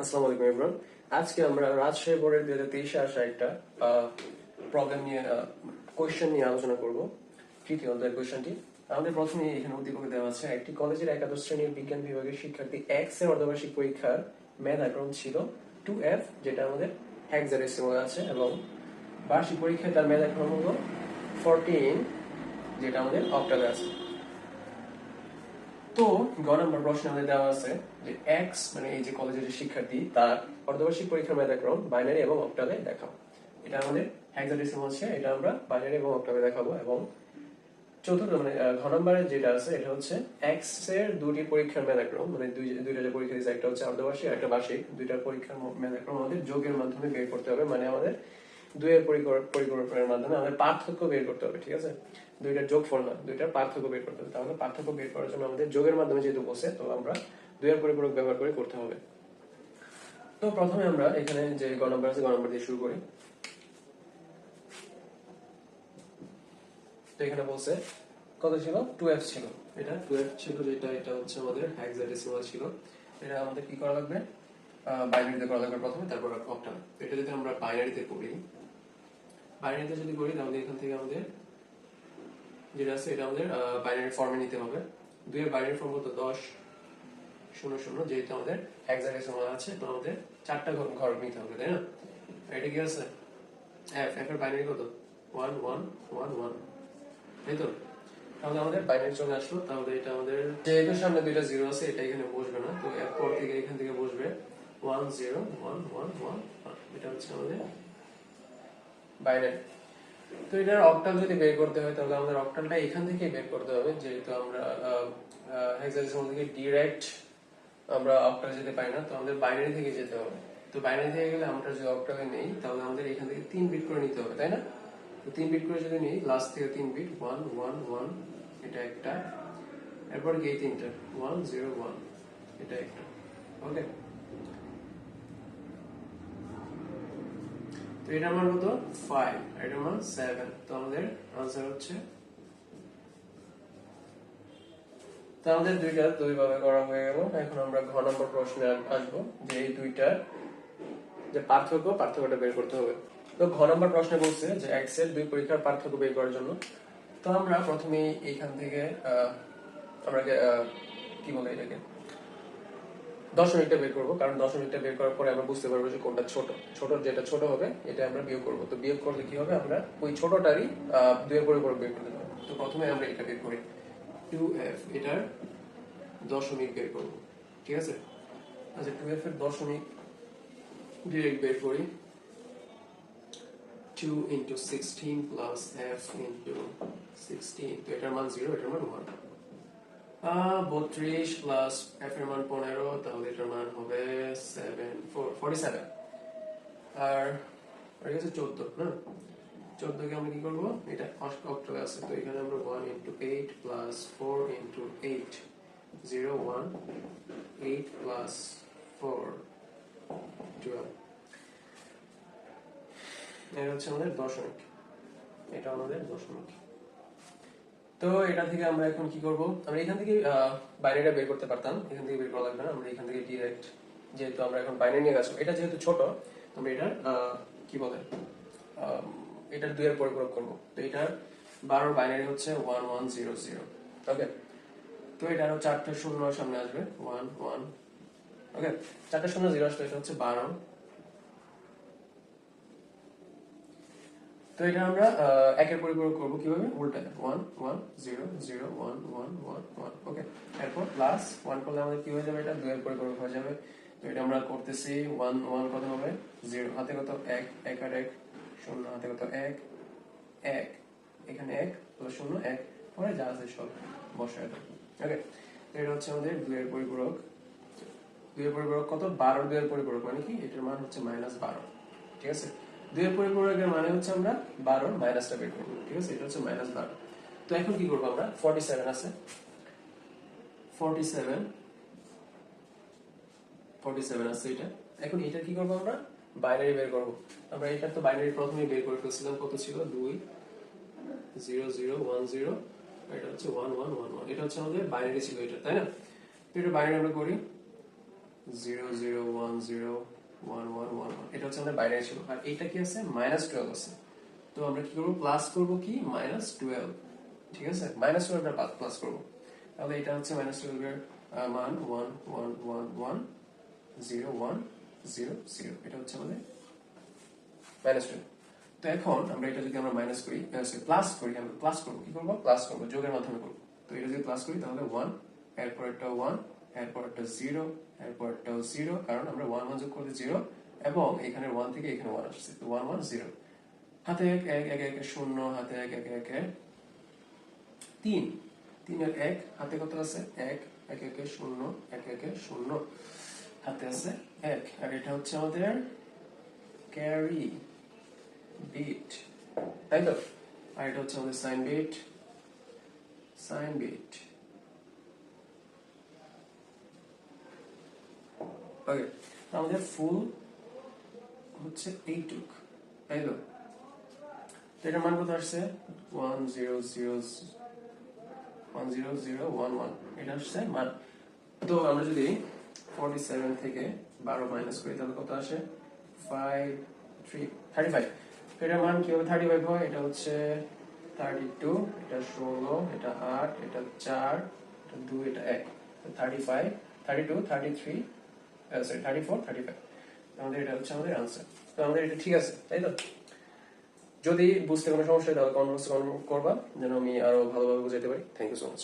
আসসালামু আলাইকুম এভরিওয়ান আজকে আমরা রাজশাহী বোর্ডের দুই হাজার তেইশে আসা একটা প্রবলেম নিয়ে কোয়েশ্চেন নিয়ে আলোচনা করব। তৃতীয় অধ্যায়ের কোয়েশ্চেনটি আমাদের প্রথমে এখানে উদ্দীপকে দেওয়া আছে, একটি কলেজের একাদশ শ্রেণির বিজ্ঞান বিভাগের শিক্ষার্থী এক্সের অর্ধবার্ষিক পরীক্ষার মেধা ক্রম ছিল টু এফ যেটা আমাদের হেক্সাডেসিমাল আছে, এবং বার্ষিক পরীক্ষায় তার মেধা ক্রম হলো ফোরটিন যেটা আমাদের অক্টালে আছে। তো গ নম্বর প্রশ্ন আমাদের দেওয়া আছে যে এক্স মানে এই যে কলেজের শিক্ষার্থী তার অর্ধবার্ষিক পরীক্ষার মেধাক্রম বাইনারি এবং অক্টালে দেখাও। এটা আমাদের হেক্সাডেসিমাল হচ্ছে এটা আমরা বাইনারি এবং অক্টালে দেখাবো এবং চতুর্থ মানে আহ, ঘ নম্বরে যেটা আছে এটা হচ্ছে এক্সের দুটি পরীক্ষার মেধাক্রম মানে দুই দুইটা যে পরীক্ষা দিয়েছে একটা হচ্ছে অর্ধবার্ষিক একটা বার্ষিক। দুইটা পরীক্ষার মেধাক্রম আমাদের যোগের মাধ্যমে বের করতে হবে মানে আমাদের দুইয়ের পরিকল্পনার মাধ্যমে আমাদের পার্থক্য বের করতে হবে, ঠিক আছে? দুইটার যোগফল না দুইটার পার্থক্য বের করতে হবে। তাহলে পার্থক্য বের করার জন্য আমাদের যোগের মাধ্যমে যেহেতু বসে, তো আমরা দুইয়ের পরিপূরক ব্যবহার করে করতে হবে। তো প্রথমে আমরা এখানে যে গ নম্বর আছে, গ নম্বর দিয়ে শুরু করি। তো এখানে বলছে, কত ছিল? টু এফ ছিল। এটা টু এফ ছিল, যেটা, এটা হচ্ছে আমাদের হেক্সাডেসিমাল ছিল। এটা আমাদের কি করা লাগবে? বাইনারিতে করা লাগবে প্রথমে, তারপর অক্টাল এটা যদি আমরা বাইনারিতে করি, বাইনারিতে যদি করি, তাহলে এখান থেকে আমাদের যেটা আছে, এটা আমাদের বাইনারি ফর্মে নিতে হবে। দুইয়ের বাইনারি ফর্ম হতো দশ, শূন্য শূন্য, যেহেতু আমাদের হেক্সাডেসিমাল আছে, তো আমাদের চারটা ঘর ঘর নিতে হবে, তাই না? এটা কি আছে? এফ এফ এর বাইনারি কত? ওয়ান ওয়ান ওয়ান ওয়ান তাই তো? তাহলে আমাদের বাইনারি চলে আসলো। তাহলে এটা আমাদের, যেহেতু সামনে দুইটা জিরো আছে, এটা এখানে বসবে না। তো এরপর থেকে এখান থেকে বসবে one zero one one one এটা হচ্ছে আমাদের বাইনারি তো এটার অক্টাল যদি বের করতে হয়, তাহলে আমাদের অক্টালটা এখান থেকে বের করতে হবে, যেহেতু আমরা হেক্সাডেসিমাল থেকে ডিরেক্ট আমরা অক্টাল যেতে পারি না, তো আমাদের বাইনারি থেকে যেতে হবে। তো বাইনারি থেকে গেলে আমরা যদি অক্টালে নেই, তাহলে আমাদের এখান থেকে তিন বিট করে নিতে হবে, তাই না? তো তিন বিট করে যদি নিই লাস্ট থেকে তিন বিট ওয়ান ওয়ান ওয়ান এটা একটা। এরপর এই তিনটা ওয়ান জিরো ওয়ান এটা একটা। ওকে তো এটা আমার কত? ফাইভ আর এটা আমার সেভেন তো আমাদের আনসার হচ্ছে তো আমাদের দুইটা দুই ভাবে করা হয়ে গেল। এখন আমরা ঘ নম্বর প্রশ্নে আসব যে এই দুইটার যে পার্থক্য, পার্থক্যটা বের করতে হবে। তো ঘ নম্বর প্রশ্নে বলছে যে এক্স দুই পরীক্ষার পার্থক্য বের করার জন্য। তো আমরা প্রথমে এইখান থেকে আমরা কি বলে এটাকে? দশমিকটা বের করব কারণ দশমিকটা বের করার পরে আমরা বুঝতে পারব যে কোনটা ছোট। ছোট যেটা ছোট হবে এটা আমরা বিয়োগ করব। তো বিয়োগ করলে কি হবে? আমরা ওই ছোটটারই আহ, দুইয়ের পরিপূরক বের করতে হবে তো প্রথমে আমরা এটা বের করি। টু এফ এটার দশমিক বের করব। ঠিক আছে? আচ্ছা টু এফ এর দশমিক ডিরেক্ট বের করি। Two into sixteen plus F into sixteen. তো এটার মান জিরো এটার মান ওয়ান। বত্রিশ প্লাস এফ এর মান পনেরো, তাহলে এটার মান হবে সেভেন ফোর ফর্টি সেভেন আর আর হচ্ছে চোদ্দ, না? চোদ্দকে আমরা কি করব? এটা অক্টোবর আছে, তো এখানে আমরা one into eight plus four into eight zero one eight plus four twelve এটা হচ্ছে আমাদের দশমিক। এটা আমাদের দশমিক। তো এটা থেকে আমরা এখন কি করব? আমরা এখান থেকে বাইরেটা বের করতে পারতাম। এখান থেকে বের করা লাগবে না। আমরা এখান থেকে ডিরেক্ট যেহেতু আমরা এখন বাইরে নিয়ে গেছি এটা যেহেতু ছোট, আমরা এটা কি বলে এটার দুইয়ের পরিপূরক করব। তো এটার বারোর বাইনারি হচ্ছে one one zero zero okay তো এটা আরও চারটে শূন্য সামনে আসবে। ওয়ান ওয়ান ওকে চারটে শূন্য জিরো আসলে হচ্ছে বারো। তো এটা আমরা একের পরিপূরক করব কীভাবে? উল্টা one one zero zero one one one one okay এরপর প্লাস ওয়ান করলে আমাদের কি হয়ে যাবে এটা? দুইয়ের পরিপূরক হয়ে যাবে। তো এটা আমরা করতেছি ওয়ান ওয়ান কত হবে? জিরো হাতে কত? এক এক আর এক, শূন্য। হাতে কত? এক এক। এখানে এক শূন্য, এক। পরে যা আছে সব বসায় ওকে এটা হচ্ছে আমাদের দুইয়ের পরিপূরক। দুইয়ের পরিপূরক কত? বারো দুইয়ের পরিপূরক। মানে কি? এটার মান হচ্ছে মাইনাস বারো, ঠিক আছে? দুইয়ের পরিপূরকের মানে হচ্ছে আমরা বারোর মাইনাসটা বের করব, ঠিক আছে? এটা হচ্ছে মাইনাস বারো। তো এখন কি করব আমরা? ফর্টি সেভেন আছে। ফর্টি সেভেন ফর্টি সেভেন আছে এটা। এখন এটা কি করব আমরা? বাইনারি বের করব। আমরা এটা তো বাইনারি প্রথমে বের করে ফেলছিলাম, কত ছিল? দুই, জিরো জিরো, ওয়ান, জিরো। এটা হচ্ছে ওয়ান ওয়ান ওয়ান ওয়ান। এটা হচ্ছে আমাদের বাইনারি ছিল এটা, তাই না? তো এটা বাইনারি আমরা করি। Zero zero, one, zero one one one one এটা হচ্ছে আমাদের বাইনারি ছিল। আর এইটা কি আছে? মাইনাস টুয়েলভ আছে। তো আমরা কি করব? প্লাস করব কি? মাইনাস টুয়েলভ ঠিক আছে? মাইনাস টুয়েলভ প্লাস করব। তাহলে এটা হচ্ছে মাইনাস টুয়েলভ এর মান one one one one zero one zero zero এটা হচ্ছে আমাদের মাইনাস টুয়েলভ তো এখন আমরা এটা যদি আমরা মাইনাস করি প্লাস করি, আমরা প্লাস করব। কি করব? প্লাস করব, যোগের মাধ্যমে করব। তো এটা যদি প্লাস করি, তাহলে ওয়ান এরপর একটা ওয়ান এরপর একটা জিরো এরপর একটা জিরো কারণ আমরা ওয়ান ওয়ান যোগ করলে জিরো এবং এখানে ওয়ান থেকে এখানে ওয়ান আসছে তো ওয়ান ওয়ান জিরো হাতে এক এক এক এক শূন্য হাতে এক এক এক এক তিন তিনের এক হাতে কত আছে এক এক একে শূন্য এক একে শূন্য হাতে আছে এক আর এটা হচ্ছে আমাদের ক্যারি বিট তাই তো আর এটা হচ্ছে আমাদের sign bit sign bit okay আমাদের ফুল হচ্ছে এইটুক, তাই তো? এটার মান কত আসছে? One zero zero one zero zero one one এটা মান। তো আমরা যদি ফর্টি সেভেন থেকে বারো মাইনাস করি, তাহলে কত আসে? ফাইভ থ্রি থার্টি ফাইভ এটার মান কীভাবে থার্টি ফাইভ হয়? এটা হচ্ছে থার্টি টু এটা ষোলো, এটা আট, এটা চার, এটা দুই, এটা এক। Thirty five thirty two thirty three thirty four thirty five আমাদের এটা হচ্ছে আমাদের আনসার তো আমাদের এটা ঠিক আছে যদি বুঝতে কোনো সমস্যা হয় তাহলে কমেন্ট করবা, যেন আমি আরও ভালোভাবে বুঝাইতে পারি। Thank you so much